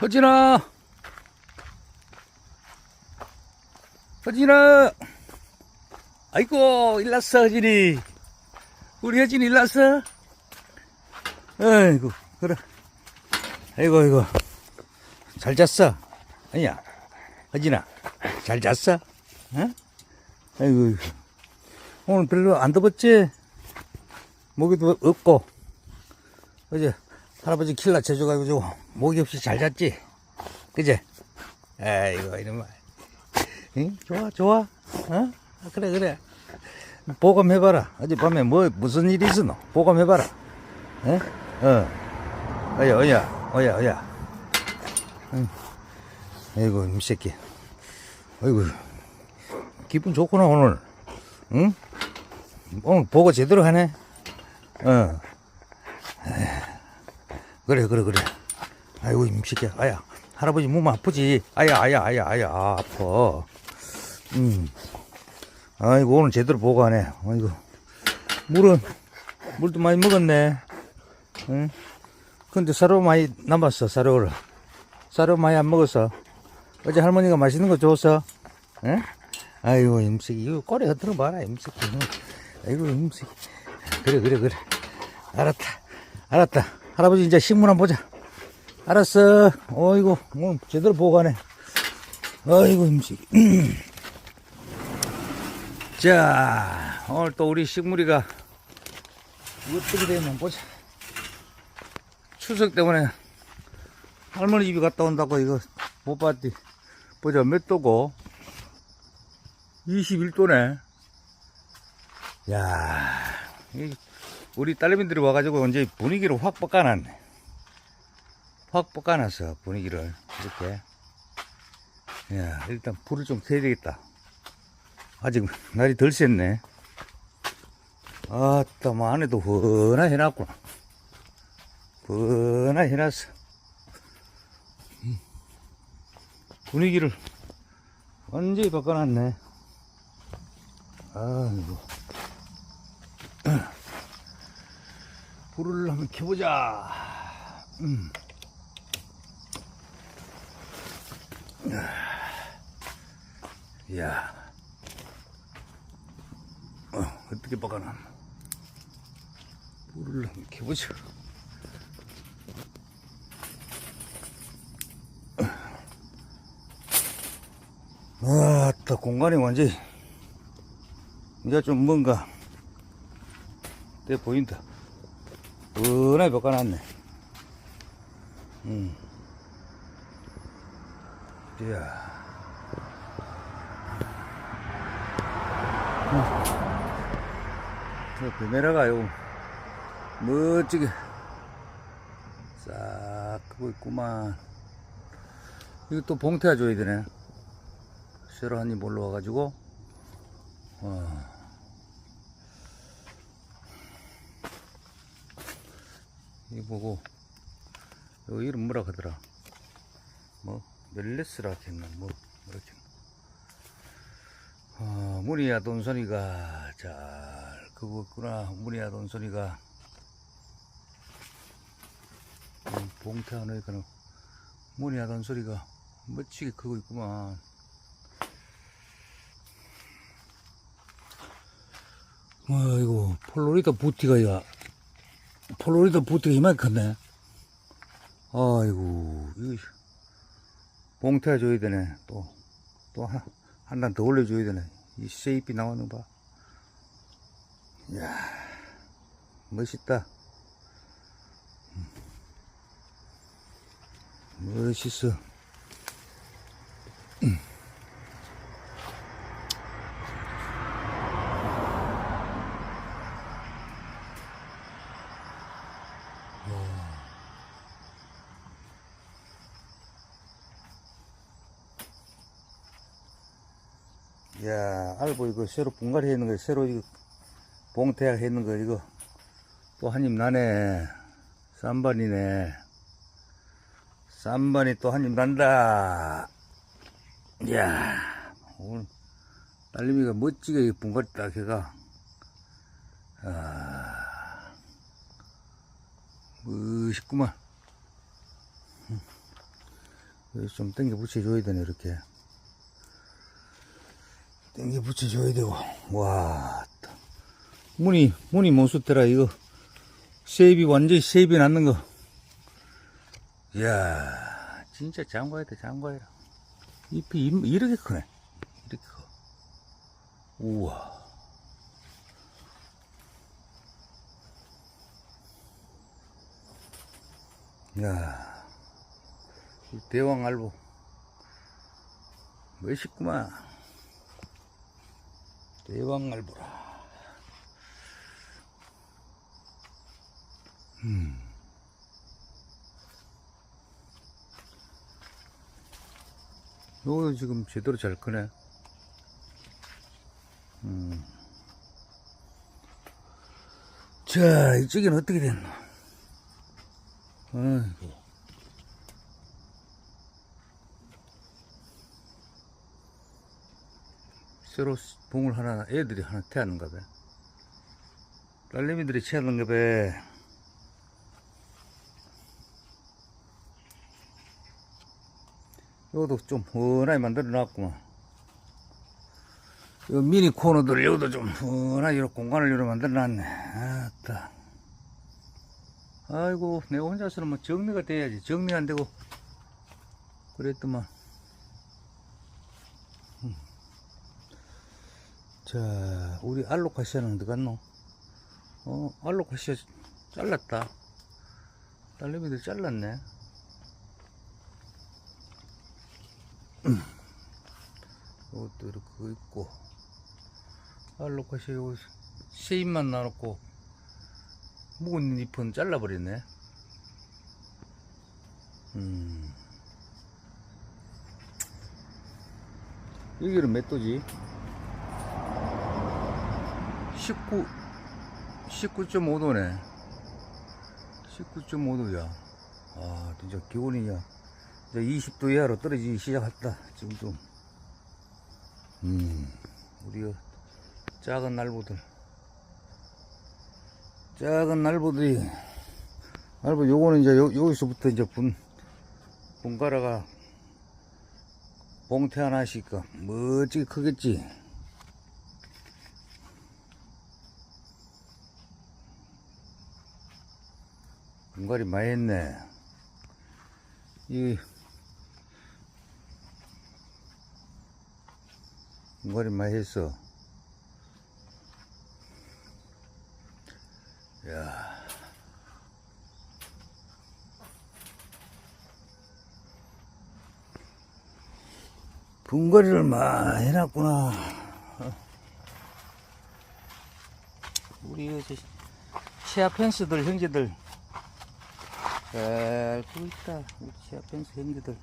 허진아! 허진아! 아이고, 일났어, 허진이. 우리 허진이 일났어? 아이고, 그래. 아이고, 아이고. 잘 잤어? 아니야. 허진아, 잘 잤어? 응? 아이고, 오늘 별로 안 더웠지? 모기도 없고. 어제 할아버지 킬라 재줘가지고 모기 없이 잘 잤지? 그제? 아이고 이놈아 응? 좋아 좋아 어? 아, 그래 그래 보감해봐라 어젯밤에 뭐 무슨 일이 있었노? 보감해봐라 어? 어 어야 어야 어야 어야 응. 아이고 이 새끼 아이고 기분 좋구나 오늘 응? 오늘 보고 제대로 하네 어 그래 그래 그래 아이고 임새끼야 아야 할아버지 몸 아프지? 아야 아야 아야 아야 아, 아파. 음. 아이고 오늘 제대로 하네 아이고 물은 물도 많이 먹었네. 응? 근데 사료 많이 남았어 사료를. 사료 많이 안 먹었어 어제 할머니가 맛있는 거 줬어 응? 아이고 임새끼. 이거 꼬리 흔들어 봐라 임새끼. 아이고 임새끼. 그래 그래 그래. 알았다 알았다. 할아버지 이제 식물 한번 보자 알았어. 어이구 오늘 제대로 가네 어이구 임식. 자 오늘 또 우리 식물이가 어떻게 되면 보자. 추석 때문에 할머니 집에 갔다 온다고 이거 못 봤지 보자 몇 도고? 21도네. 야이 우리 딸내미들이 와가지고 이제 분위기를 확 뻑가놨네. 확 뻑가놨어, 분위기를. 이렇게. 야, 일단 불을 좀 켜야 되겠다. 아직 날이 덜 샜네. 아따, 뭐 안에도 훤하 해놨구나. 훤하 해놨어. 음. 분위기를 완전히 바꿔놨네. 아이고. 불을 한번 켜보자. 음. 이 야. 어, 어떻게 바꿔놨나. 불을 한번 켜보자. 아따, 공간이 완전히, 이제 좀 뭔가, 돼 보인다. 은하게 바꿔놨네. 음. 이야. 저 베메라가요. 멋지게 싹 크고 있구만. 이거 또 봉태야 줘야 되네. 새로 한입 올라와가지고, 어. 이 보고 요 이름 뭐라 하더라 뭐 멜레스라 했나 뭐 했나 어, 무늬야 돈선이가 잘 그거 있구나. 무늬야 돈선이가 음, 봉태 하나니까는 무늬야 돈소리가 멋지게 크고 있구만. 아이고 폴로리다 부티가 야 폴로리다 부티가 이만큼 컸네. 아이고, 이거, 봉태 줘야 되네. 또, 또 한, 한단더 올려줘야 되네. 이 세잎이 나오는 거 봐. 이야, 멋있다. 음. 멋있어. 이거 새로 분갈이 했는 거, 새로 이거 봉태약 했는 거, 이거 또 한 입 나네. 쌈반이네. 쌈반이 또 한 입 난다. 이야, 오늘 딸내미가 멋지게 분갈이 딱 해가. 아, 멋있구만. 여기 좀 당겨 붙여줘야 되네, 이렇게. 당겨 붙여줘야 되고. 와, 따. 문이, 문이 못쓰더라, 이거. 쉐입이 완전히 쉐입이 났는 거. 이야, 진짜 장과야 돼, 장과야. 잎이 이- 이렇게 크네. 이렇게 커. 우와. 야, 이 대왕 알보. 멋있구만. 대왕 알보라. 요거 지금 제대로 잘 크네. 음. 자, 이쪽에는 어떻게 됐나? 아이고. 새로 봉을 하나, 애들이 하나 태하는가 봐. 딸내미들이 태하는가 봐. 요것도 좀 훤하게 만들어 놨구만. 요 미니 코너들 여기도 좀 훤하게 공간을 이렇게 만들어 놨네. 아따. 아이고, 내가 혼자서는 뭐 정리가 돼야지. 정리 안 되고. 그랬더만. 자, 우리 알로카시아는 어디 갔노? 어, 알로카시아 잘랐다. 딸내미들 잘랐네. 이것도 이렇게 있고 알로카시아 요 쉐입만 놔놓고 묵은 잎은 잘라버렸네 음 여기는 몇 도지? 19 19.5도네 19.5도야 아 진짜 기온이 야 이제 20도 이하로 떨어지기 시작했다 지금 좀 음, 우리 작은 날보들. 작은 날보들이, 날보 요거는 이제 요, 여기서부터 이제 분, 분가라가 봉태 하나씩 그 멋지게 크겠지. 분갈이 많이 했네. 이, 분갈이 많이 했어. 야. 분갈이를 많이 해놨구나. 어. 우리 저 치아 펜스들 형제들 잘 크고 있다. 우리 펜스 형제들.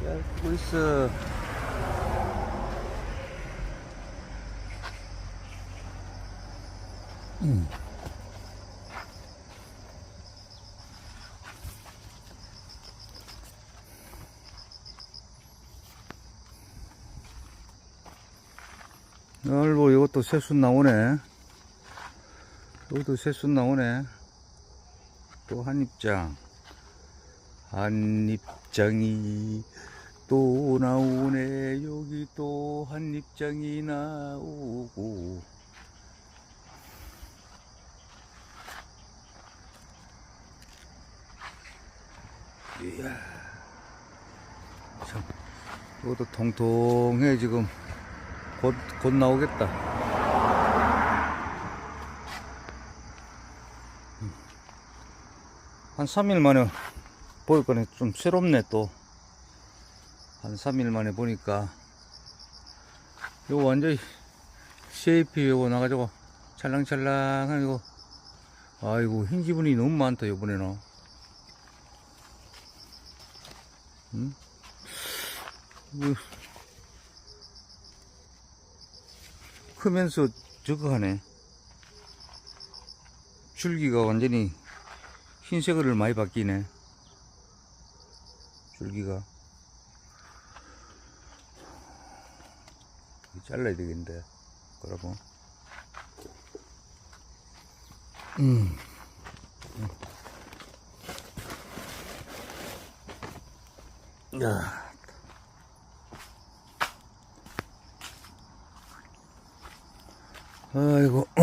잘 크고 있어. 음. 아이고, 이것도 새순 나오네. 이것도 새순 나오네. 또 한 입장. 한 입장이 또 나오네. 여기 또 한 입장이 나오고. 이야. 참, 이것도 통통해, 지금. 곧, 곧 나오겠다. 음. 한 3일 만에 보니까 좀 새롭네, 또. 한 3일 만에 보니까. 요거 완전히 쉐이피 요거 나가지고 찰랑찰랑한 이거. 아이고, 흰 지분이 너무 많다, 요번에는. 응? 뭐, 크면서 저거 하네. 줄기가 완전히 흰색을 많이 바뀌네. 줄기가. 잘라야 되겠는데. 그러고. 음. 야. 아이고,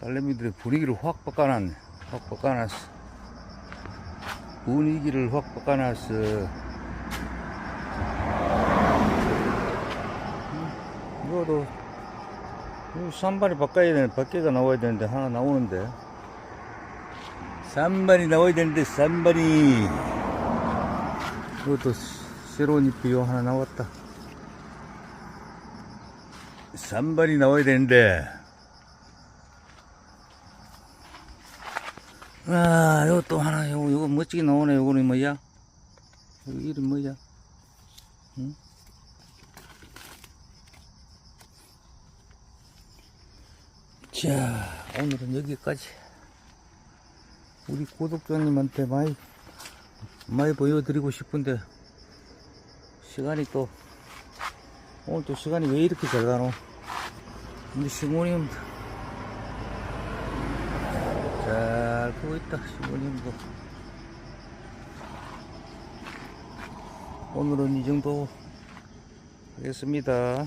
딸내미들의 분위기를 확 바꿔놨네. 확 바꿔놨어. 분위기를 확 바꿔놨어. 음, 이거도, 이거 산발이 바꿔야 되는, 밖에가 나와야 되는데, 하나 나오는데. 산발이 나와야 되는데, 산발이. 이것도 새로운 잎이 요 하나 나왔다. 산발이 나와야 되는데. 아, 요거 또 하나, 요거, 요거 멋지게 나오네. 요거는 뭐야? 요거 이름 뭐야? 응? 자, 오늘은 여기까지. 우리 구독자님한테 많이, 많이 보여드리고 싶은데, 시간이 또, 오늘 또 시간이 왜 이렇게 잘 가노? 우리 시모님, 잘 보고 있다, 시모님도. 오늘은 이 정도 하겠습니다.